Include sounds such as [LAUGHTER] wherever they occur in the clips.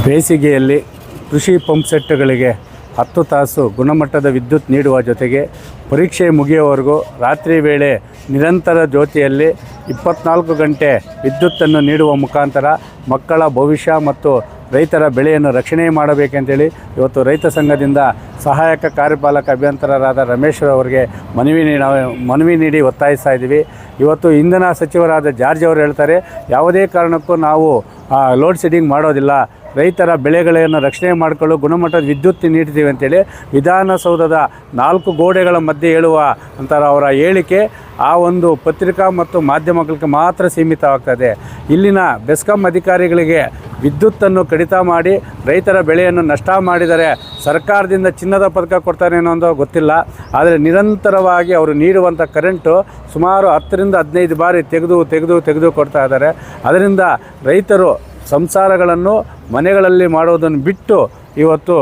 ಬೇಸಿಗೆಯಲ್ಲಿ ಕೃಷಿ ಪಂಪ್ ಸೆಟ್ಗಳಿಗೆ ಹತ್ತು ತಾಸು ಗುಣಮಟ್ಟದ ವಿದ್ಯುತ್ ನೀಡುವ ಜೊತೆಗೆ ಪರೀಕ್ಷೆ ಮುಗಿಯುವವರೆಗೂ ರಾತ್ರಿ ವೇಳೆ ನಿರಂತರ ಜ್ಯೋತಿಯಲ್ಲಿ ಇಪ್ಪತ್ನಾಲ್ಕು ಗಂಟೆ ವಿದ್ಯುತ್ತನ್ನು ನೀಡುವ ಮುಖಾಂತರ ಮಕ್ಕಳ ಭವಿಷ್ಯ ಮತ್ತು ರೈತರ ಬೆಳೆಯನ್ನು ರಕ್ಷಣೆ ಮಾಡಬೇಕಂತೇಳಿ ಇವತ್ತು ರೈತ ಸಂಘದಿಂದ ಸಹಾಯಕ ಕಾರ್ಯಪಾಲಕ ಅಭಿಯಂತರರಾದ ರಮೇಶ್ ಅವರಿಗೆ ಮನವಿ ನಾವು ಮನವಿ ನೀಡಿ ಒತ್ತಾಯಿಸ್ತಾ ಇದ್ದೀವಿ. ಇವತ್ತು ಇಂಧನ ಸಚಿವರಾದ ಜಾರ್ಜ್ ಅವರು ಹೇಳ್ತಾರೆ, ಯಾವುದೇ ಕಾರಣಕ್ಕೂ ನಾವು ಲೋಡ್ ಶೆಡ್ಡಿಂಗ್ ಮಾಡೋದಿಲ್ಲ. ರೈತರ ಬೆಳೆಗಳನ್ನು ರಕ್ಷಣೆ ಮಾಡಿಕೊಳ್ಳಲು ಗುಣಮಟ್ಟದ ವಿದ್ಯುತ್ ನೀಡ್ತೀವಿ ಅಂತೇಳಿ ವಿಧಾನಸೌಧದ ನಾಲ್ಕು ಗೋಡೆಗಳ ಮಧ್ಯೆ ಹೇಳುವ ಅಂತರ ಅವರ ಹೇಳಿಕೆ ಆ ಒಂದು ಪತ್ರಿಕಾ ಮತ್ತು ಮಾಧ್ಯಮಗಳಿಗೆ ಮಾತ್ರ ಸೀಮಿತವಾಗ್ತದೆ ಇಲ್ಲಿನ ಬೆಸ್ಕಾಂ ಅಧಿಕಾರಿಗಳಿಗೆ ವಿದ್ಯುತ್ತನ್ನು ಕಡಿತ ಮಾಡಿ ರೈತರ ಬೆಳೆಯನ್ನು ನಷ್ಟ ಮಾಡಿದರೆ ಸರ್ಕಾರದಿಂದ ಚಿನ್ನದ ಪದಕ ಕೊಡ್ತಾರೆ ಅನ್ನೋದು ಗೊತ್ತಿಲ್ಲ. ಆದರೆ ನಿರಂತರವಾಗಿ ಅವರು ನೀಡುವಂಥ ಕರೆಂಟು ಸುಮಾರು ಹತ್ತರಿಂದ ಹದಿನೈದು ಬಾರಿ ತೆಗೆದು ತೆಗೆದು ತೆಗೆದು ಕೊಡ್ತಾ ಇದ್ದಾರೆ. ಅದರಿಂದ ರೈತರು ಸಂಸಾರಗಳನ್ನು ಮನೆಗಳಲ್ಲಿ ಮಾಡೋದನ್ನು ಬಿಟ್ಟು ಇವತ್ತು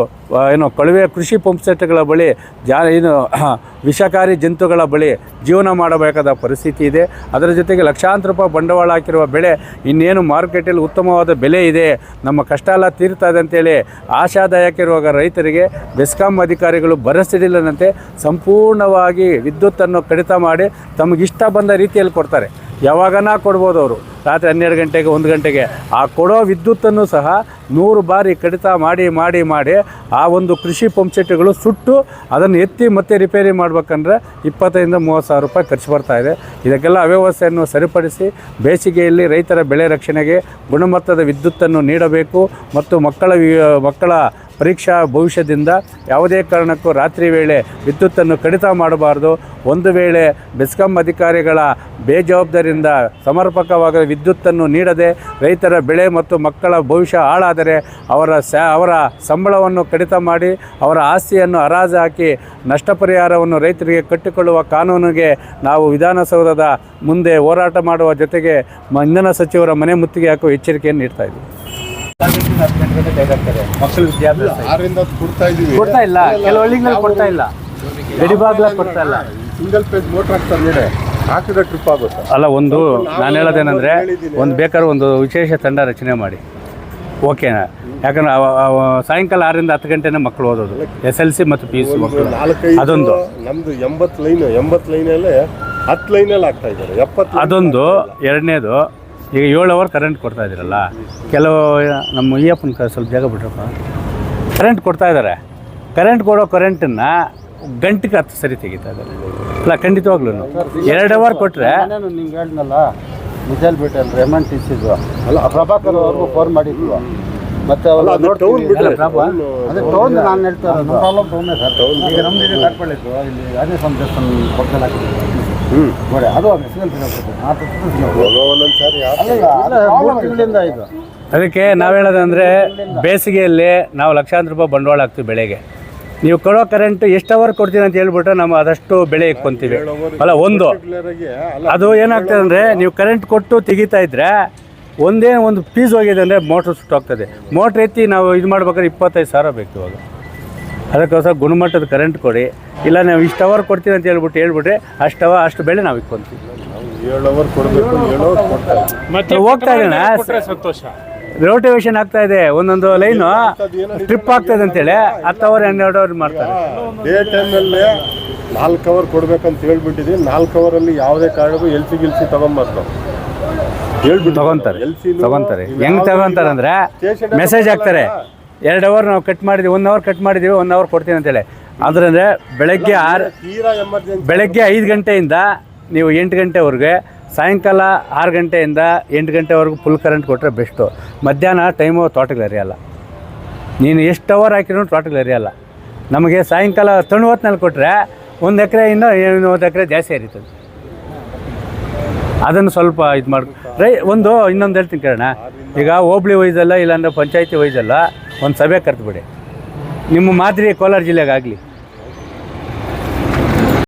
ಏನು ಕಳುವೆ ಕೃಷಿ ಪಂಪ್ ಸೆಟ್ಗಳ ಬಳಿ ಜಾ, ಏನು, [CLEARS THROAT] ವಿಷಕಾರಿ ಜಂತುಗಳ ಬಳಿ ಜೀವನ ಮಾಡಬೇಕಾದ ಪರಿಸ್ಥಿತಿ ಇದೆ. ಅದರ ಜೊತೆಗೆ ಲಕ್ಷಾಂತರ ರೂಪಾಯಿ ಬಂಡವಾಳ ಹಾಕಿರುವ ಬೆಳೆ ಇನ್ನೇನು ಮಾರುಕಟ್ಟೆಯಲ್ಲಿ ಉತ್ತಮವಾದ ಬೆಲೆ ಇದೆ, ನಮ್ಮ ಕಷ್ಟ ಎಲ್ಲ ತೀರ್ತಾ ಇದೆ ಅಂತೇಳಿ ಆಶಾದಾಯಕ ಇರುವಾಗ ರೈತರಿಗೆ ಬೆಸ್ಕಾಂ ಅಧಿಕಾರಿಗಳು ಭರವಸೆಯಿಲ್ಲದಂತೆ ಸಂಪೂರ್ಣವಾಗಿ ವಿದ್ಯುತ್ತನ್ನು ಕಡಿತ ಮಾಡಿ ತಮಗಿಷ್ಟ ಬಂದ ರೀತಿಯಲ್ಲಿ ಕೊಡ್ತಾರೆ. ಯಾವಾಗನ ಕೊಡ್ಬೋದು ಅವರು. ರಾತ್ರಿ ಹನ್ನೆರಡು ಗಂಟೆಗೆ, ಒಂದು ಗಂಟೆಗೆ. ಆ ಕೊಡೋ ವಿದ್ಯುತ್ತನ್ನು ಸಹ ನೂರು ಬಾರಿ ಕಡಿತ ಮಾಡಿ ಮಾಡಿ ಮಾಡಿ ಆ ಒಂದು ಕೃಷಿ ಪಂಪ್ಸೆಟ್ಗಳು ಸುಟ್ಟು ಅದನ್ನು ಎತ್ತಿ ಮತ್ತೆ ರಿಪೇರಿ ಮಾಡ್ಬೇಕಂದ್ರೆ ಇಪ್ಪತ್ತೈದಿಂದ ಮೂವತ್ತು ಸಾವಿರ ರೂಪಾಯಿ ಖರ್ಚು ಬರ್ತಾ ಇದೆ. ಇದಕ್ಕೆಲ್ಲ ಅವ್ಯವಸ್ಥೆಯನ್ನು ಸರಿಪಡಿಸಿ ಬೇಸಿಗೆಯಲ್ಲಿ ರೈತರ ಬೆಳೆ ರಕ್ಷಣೆಗೆ ಗುಣಮಟ್ಟದ ವಿದ್ಯುತ್ತನ್ನು ನೀಡಬೇಕು ಮತ್ತು ಮಕ್ಕಳ ಮಕ್ಕಳ ಪರೀಕ್ಷಾ ಭವಿಷ್ಯದಿಂದ ಯಾವುದೇ ಕಾರಣಕ್ಕೂ ರಾತ್ರಿ ವೇಳೆ ವಿದ್ಯುತ್ತನ್ನು ಕಡಿತ ಮಾಡಬಾರ್ದು. ಒಂದು ವೇಳೆ ಬೆಸ್ಕಾಂ ಅಧಿಕಾರಿಗಳ ಬೇಜವಾಬ್ದಾರಿಯಿಂದ ಸಮರ್ಪಕವಾದ ವಿದ್ಯುತ್ತನ್ನು ನೀಡದೆ ರೈತರ ಬೆಳೆ ಮತ್ತು ಮಕ್ಕಳ ಭವಿಷ್ಯ ಹಾಳಾದರೆ ಅವರ ಅವರ ಸಂಬಳವನ್ನು ಕಡಿತ ಮಾಡಿ ಅವರ ಆಸ್ತಿಯನ್ನು ಹರಾಜು ಹಾಕಿ ನಷ್ಟ ಪರಿಹಾರವನ್ನು ರೈತರಿಗೆ ಕಟ್ಟಿಕೊಳ್ಳುವ ಕಾನೂನಿಗೆ ನಾವು ವಿಧಾನಸೌಧದ ಮುಂದೆ ಹೋರಾಟ ಮಾಡುವ ಜೊತೆಗೆ ಇಂಧನ ಸಚಿವರ ಮನೆ ಮುತ್ತಿಗೆ ಹಾಕುವ ಎಚ್ಚರಿಕೆಯನ್ನು ನೀಡ್ತಾ ಇದ್ದೀವಿ. ಮಕ್ಕಳ ವಿದ್ಯಾಭ್ಯಾಸ ಆರರಿಂದ ಹತ್ತು ಕೊಡ್ತಾ ಇದೀವಿ. ಕೊಡ್ತಾ ಇಲ್ಲ ಕೆಲವು ಹಳ್ಳಿಗಳಲ್ಲಿ ಕೊಡ್ತಾ ಇಲ್ಲ. ಗಡಿಬಾಗ್ಲ ಕೊಡ್ತಾ ಇಲ್ಲ. ಸಿಂಗಲ್ ಪೇಜ್ ಮೋಟರ್ ಹಾಕ್ತಾರೆ ನೋಡಿ ಹಾಕಿದ್ರೆ ಟ್ರಿಪ್ ಆಗುತ್ತೆ. ಅಲ್ಲ ಒಂದು ನಾನು ಹೇಳೋದೇನಂದ್ರೆ ಒಂದು ಬೇಕಾದ್ರೆ ಒಂದು ವಿಶೇಷ ತಂಡ ರಚನೆ ಮಾಡಿ. ಓಕೆನಾ ಯಾಕಂದ್ರೆ ಸಾಯಂಕಾಲ ಆರರಿಂದ ಹತ್ತು ಗಂಟೆನೇ ಮಕ್ಕಳು ಓದೋದು. ಎಸ್ ಎಲ್ ಸಿ ಮತ್ತು ಪಿ ಯು ಸಿ ಮಕ್ಕಳು ಅದೊಂದು. ನಮ್ದು ಎಂಬತ್ತು ಲೈನ್ ಎಂಬತ್ತು ಲೈನಲ್ಲೇ ಹತ್ತು ಲೈನಲ್ಲಿ ಆಗ್ತಾ ಇದ್ದಾರೆ. ಎಪ್ಪತ್ತು ಅದೊಂದು. ಎರಡನೇದು ಈಗ ಏಳು ಅವರ್ ಕರೆಂಟ್ ಕೊಡ್ತಾ ಇದ್ದೀರಲ್ಲ ಕೆಲವು ನಮ್ಮ ಅಯ್ಯಪ್ಪನ ಕ ಸ್ವಲ್ಪ ಜಾಗ ಬಿಟ್ರಪ್ಪ. ಕರೆಂಟ್ ಕೊಡ್ತಾ ಇದ್ದಾರೆ. ಕರೆಂಟ್ ಕೊಡೋ ಕರೆಂಟನ್ನು ಗಂಟೆಗೆ ಹತ್ತು ಸರಿ ತೆಗಿತಾ ಇದ್ದಾರೆ. ಅಲ್ಲ ಖಂಡಿತವಾಗ್ಲೂ. ಎರಡು ಅವರ್ ಕೊಟ್ಟರೆ ನಾನು ನಿಂಗೆ ಹೇಳಿದ್ನಲ್ಲ ನಿಜಲ್ ಬಿಟ್ಟಲ್ ರೆಮಂಡ್ ಟಿಸಿದ್ವು ಅಲ್ಲ ಪ್ರಭಾಕರ್ ಅವ್ರಿಗೂ ಫೋನ್ ಮಾಡಿದ್ವು ಮತ್ತೆ ಅಲ್ಲ, ಅವ್ರು ಅದು ಟೌನ್ ಬಿಟ್ರೆ ಟೌನ್ ಅದೇ ಟೌನ್ ನಾನು ಹೇಳ್ತಾ ಇರೋದು. ಪ್ರಾಬ್ಲಮ್ ಟೌನೇ ಸರ್ ಈಗ ನಮ್ದು ಇದು ಕಟ್ಕೊಳ್ಳಿತ್ತು ಇಲ್ಲಿ ಅದೇ ಸಂದೇಶ ಕೊಡ್ತಾ ನೋಡಿ ಅದು ಇದು. ಅದಕ್ಕೆ ನಾವು ಹೇಳೋದಂದರೆ ಬೇಸಿಗೆಯಲ್ಲಿ ನಾವು ಲಕ್ಷಾಂತರ ರೂಪಾಯಿ ಬಂಡವಾಳ ಹಾಕ್ತೀವಿ ಬೆಳೆಗೆ. ನೀವು ಕೊಡೋ ಕರೆಂಟ್ ಎಷ್ಟು ಅವರ್ ಕೊಡ್ತೀನಿ ಅಂತ ಹೇಳ್ಬಿಟ್ಟು ನಾವು ಅದಷ್ಟು ಬೆಳೆ ಇಕ್ಕೊಂತೀವಿ ಅಲ್ಲ ಒಂದು. ಅದು ಏನಾಗ್ತದೆ ಅಂದರೆ ನೀವು ಕರೆಂಟ್ ಕೊಟ್ಟು ತೆಗಿತಾ ಇದ್ರೆ ಒಂದೇ ಒಂದು ಪೀಸ್ ಹೋಗಿದೆ ಅಂದರೆ ಮೋಟ್ರ್ ಸುಟ್ಟೋಗ್ತದೆ ಮೋಟ್ರ್ ಎತ್ತಿ ನಾವು ಇದು ಮಾಡ್ಬೇಕಾದ್ರೆ ಇಪ್ಪತ್ತೈದು ಸಾವಿರ ಬೇಕು ಇವಾಗ. ಅದಕ್ಕೋಸ್ಕರ ಗುಣಮಟ್ಟದ ಕರೆಂಟ್ ಕೊಡಿ. ಇಲ್ಲ ನಾವು ಇಷ್ಟು ಅವರ್ ಕೊಡ್ತೀನಿ ಅಂತ ಹೇಳ್ಬಿಟ್ಟು ಹೇಳ್ಬಿಟ್ರೆ ಅಷ್ಟು ಅವ ಅಷ್ಟು ಬೆಳೆ ನಾವು ಇಕ್ಕೊಂತೀವಿ ಏಳು ಅವರ್ ಕೊಡಬೇಕು ಏಳು ಅವರ್ ಕೊಡ್ತಾ ಇದ್ದೀವಿ ಹೋಗ್ತಾ ಇದ್ದಾನೆ ಸಂತೋಷ. ರೋಟಿವೇಶನ್ ಆಗ್ತಾ ಇದೆ. ಒಂದೊಂದು ಲೈನು ಟ್ರಿಪ್ ಆಗ್ತದೆ ಅಂತೇಳಿ ಹತ್ತು ಅವರ್ ಹನ್ನೆರಡು ಅವರ್ ಮಾಡ್ತಾರೆ. ಡೇ ಟೈಮಲ್ಲಿ ನಾಲ್ಕು ಅವರ್ ಕೊಡ್ಬೇಕಂತ ಹೇಳ್ಬಿಟ್ಟಿದ್ವಿ ನಾಲ್ಕು ಅವರಲ್ಲಿ ಯಾವುದೇ ಕಾರಣಕ್ಕೂ ಎಲ್ ಸಿ ಗಿಲ್ಸಿ ತಗೊಂಬಾರ್ದು. ಹೇಳ್ಬಿಟ್ಟು ತಗೊಂತಾರೆ ಎಲ್ ಸಿ ತಗೊಂತಾರೆ. ಹೆಂಗ್ ತಗೊಂತಾರೆ ಅಂದ್ರೆ ಮೆಸೇಜ್ ಹಾಕ್ತಾರೆ. ಎರಡು ಅವರ್ ನಾವು ಕಟ್ ಮಾಡಿದ್ವಿ ಒನ್ ಅವರ್ ಕಟ್ ಮಾಡಿದೀವಿ ಒನ್ ಅವರ್ ಕೊಡ್ತೀನಿ ಅಂತೇಳಿ. ಅಂದ್ರೆ ಬೆಳಗ್ಗೆ ಆರು ತೀರಾ ಎಮರ್ಜೆನ್ಸಿ ಬೆಳಗ್ಗೆ ಐದು ಗಂಟೆಯಿಂದ ನೀವು ಎಂಟು ಗಂಟೆವರೆಗೆ ಸಾಯಂಕಾಲ ಆರು ಗಂಟೆಯಿಂದ ಎಂಟು ಗಂಟೆವರೆಗೂ ಫುಲ್ ಕರೆಂಟ್ ಕೊಟ್ಟರೆ ಬೆಸ್ಟು ಮಧ್ಯಾಹ್ನ ಟೈಮು ತೋಟಗಳು ಎರಿಯಲ್ಲ ನೀನು ಎಷ್ಟು ಅವರ್ ಹಾಕಿದ್ರು ತೋಟಗಳು ಎರಿಯಲ್ಲ ನಮಗೆ ಸಾಯಂಕಾಲ ತಣ್ಣು ಹೊತ್ತಿನಲ್ಲಿ ಕೊಟ್ಟರೆ ಒಂದು ಎಕರೆಯಿಂದ ಒಂದು ಎಕರೆ ಜಾಸ್ತಿ ಹರಿತದೆ. ಅದನ್ನು ಸ್ವಲ್ಪ ಇದು ಮಾಡಿ ರೈ ಒಂದು ಇನ್ನೊಂದು ಹೇಳ್ತೀನಿ ಕೇಳೋಣ. ಈಗ ಹೋಬ್ಳಿ ವೈಸಲ್ಲ ಇಲ್ಲಾಂದ್ರೆ ಪಂಚಾಯತಿ ವೈಸಲ್ಲ ಒಂದು ಸಭೆ ಕರೆದ್ಬಿಡಿ. ನಿಮ್ಮ ಮಾದರಿ ಕೋಲಾರ ಜಿಲ್ಲೆಗಾಗಲಿ.